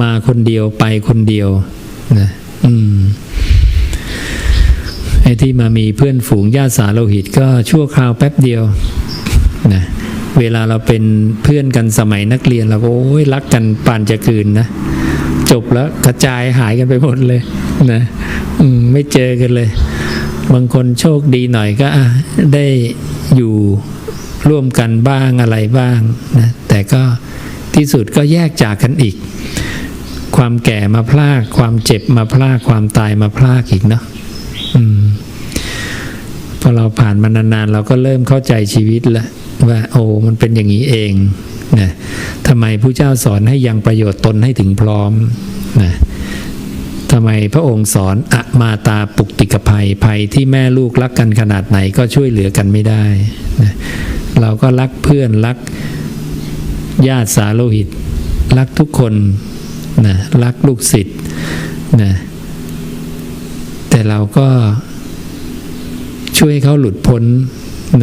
มาคนเดียวไปคนเดียวนะอืมไอ้ที่มามีเพื่อนฝูงญาติสาโลหิตก็ชั่วคราวแป๊บเดียวนะเวลาเราเป็นเพื่อนกันสมัยนักเรียนเราก็โอ้ยรักกันปานจะคืนนะ จบแล้วกระจายหายกันไปหมดเลยนะอืมไม่เจอกันเลย บางคนโชคดีหน่อยก็ได้อยู่ร่วมกันบ้างอะไรบ้างนะแต่ก็ที่สุดก็แยกจากกันอีก ความแก่มาพลากความเจ็บมาพลากความตายมาพลากอีกเนาะอพอเราผ่านมานานๆ เราก็เริ่มเข้าใจชีวิตล้วว่า โอ้มันเป็นอย่างนี้เองนะทำไมผู้เจ้าสอนให้ยังประโยชน์ตนให้ถึงพร้อมนะทำไมพระองค์สอนอะมาตาปุกติกภัยภัยที่แม่ลูกรักกันขนาดไหนก็ช่วยเหลือกันไม่ได้นะเราก็รักเพื่อนรักญาติสาโลหิต รักทุกคน นะรักลูกศิษย์นะแต่เราก็ช่วยเขาหลุดพ้น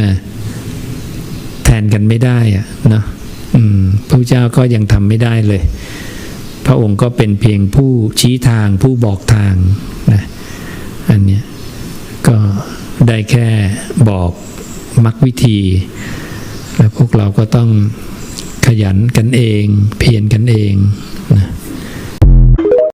นะแทนกันไม่ได้อะเนาะพระเจ้าก็ยังทำไม่ได้เลย พระองค์ก็เป็นเพียงผู้ชี้ทางผู้บอกทางนะอันเนี้ยก็ได้แค่บอกมรรควิธี แล้วพวกเราก็ต้องขยันกันเอง เพียรกันเอง